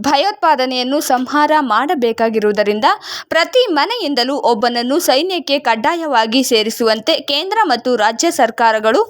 ಭಯೋತ್ಪಾದನೆಯನ್ನು ಸಂಹಾರ ಮಾಡಬೇಕಾಗಿರುವುದರಿಂದ ಪ್ರತಿ ಮನೆಯಿಂದಲೂ ಒಬ್ಬನನ್ನು ಸೈನ್ಯಕ್ಕೆ ಕಡ್ಡಾಯವಾಗಿ ಸೇರಿಸುವಂತೆ ಕೇಂದ್ರ ಮತ್ತು ರಾಜ್ಯ ಸರ್ಕಾರಗಳು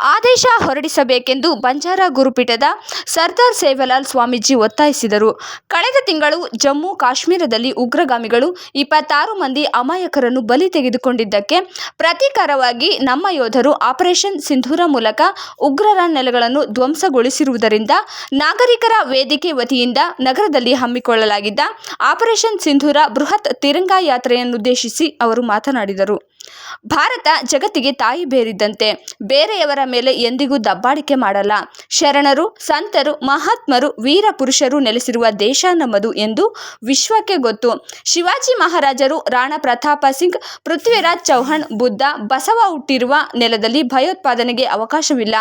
ಆದೇಶ ಹೊರಡಿಸಬೇಕೆಂದು ಬಂಜಾರ ಗುರುಪೀಠದ ಸರ್ದಾರ್ ಸೇವಲಾಲ್ ಸ್ವಾಮೀಜಿ ಒತ್ತಾಯಿಸಿದರು. ಕಳೆದ ತಿಂಗಳು ಜಮ್ಮು ಕಾಶ್ಮೀರದಲ್ಲಿ ಉಗ್ರಗಾಮಿಗಳು ಇಪ್ಪತ್ತಾರು ಮಂದಿ ಅಮಾಯಕರನ್ನು ಬಲಿ ತೆಗೆದುಕೊಂಡಿದ್ದಕ್ಕೆ ಪ್ರತೀಕಾರವಾಗಿ ನಮ್ಮ ಯೋಧರು ಆಪರೇಷನ್ ಸಿಂಧೂರ ಮೂಲಕ ಉಗ್ರರ ನೆಲೆಗಳನ್ನು ಧ್ವಂಸಗೊಳಿಸಿರುವುದರಿಂದ ನಾಗರಿಕರ ವೇದಿಕೆ ವತಿಯಿಂದ ನಗರದಲ್ಲಿ ಹಮ್ಮಿಕೊಳ್ಳಲಾಗಿದ್ದ ಆಪರೇಷನ್ ಸಿಂಧೂರ ಬೃಹತ್ ತಿರಂಗಾ ಯಾತ್ರೆಯನ್ನುದ್ದೇಶಿಸಿ ಅವರು ಮಾತನಾಡಿದರು. ಭಾರತ ಜಗತ್ತಿಗೆ ತಾಯಿ ಬೇರಿದ್ದಂತೆ. ಬೇರೆಯವರ ಮೇಲೆ ಎಂದಿಗೂ ದಬ್ಬಾಳಿಕೆ ಮಾಡಲ್ಲ. ಶರಣರು, ಸಂತರು, ಮಹಾತ್ಮರು, ವೀರ ಪುರುಷರು ನೆಲೆಸಿರುವ ದೇಶ ನಮ್ಮದು ಎಂದು ವಿಶ್ವಕ್ಕೆ ಗೊತ್ತು. ಶಿವಾಜಿ ಮಹಾರಾಜರು, ರಾಣಾ ಪ್ರತಾಪ ಸಿಂಗ್, ಪೃಥ್ವಿರಾಜ್ ಚೌಹಾಣ್, ಬುದ್ಧ, ಬಸವ ಹುಟ್ಟಿರುವ ನೆಲದಲ್ಲಿ ಭಯೋತ್ಪಾದನೆಗೆ ಅವಕಾಶವಿಲ್ಲ.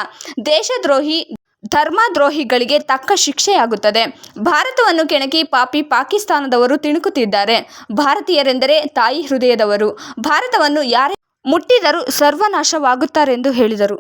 ದೇಶದ್ರೋಹಿ, ಧರ್ಮದ್ರೋಹಿಗಳಿಗೆ ತಕ್ಕ ಶಿಕ್ಷೆಯಾಗುತ್ತದೆ. ಭಾರತವನ್ನು ಕೆಣಕಿ ಪಾಪಿ ಪಾಕಿಸ್ತಾನದವರು ತಿಣುಕುತ್ತಿದ್ದಾರೆ. ಭಾರತೀಯರೆಂದರೆ ತಾಯಿ ಹೃದಯದವರು. ಭಾರತವನ್ನು ಯಾರೇ ಮುಟ್ಟಿದರೂ ಸರ್ವನಾಶವಾಗುತ್ತಾರೆಂದು ಹೇಳಿದರು.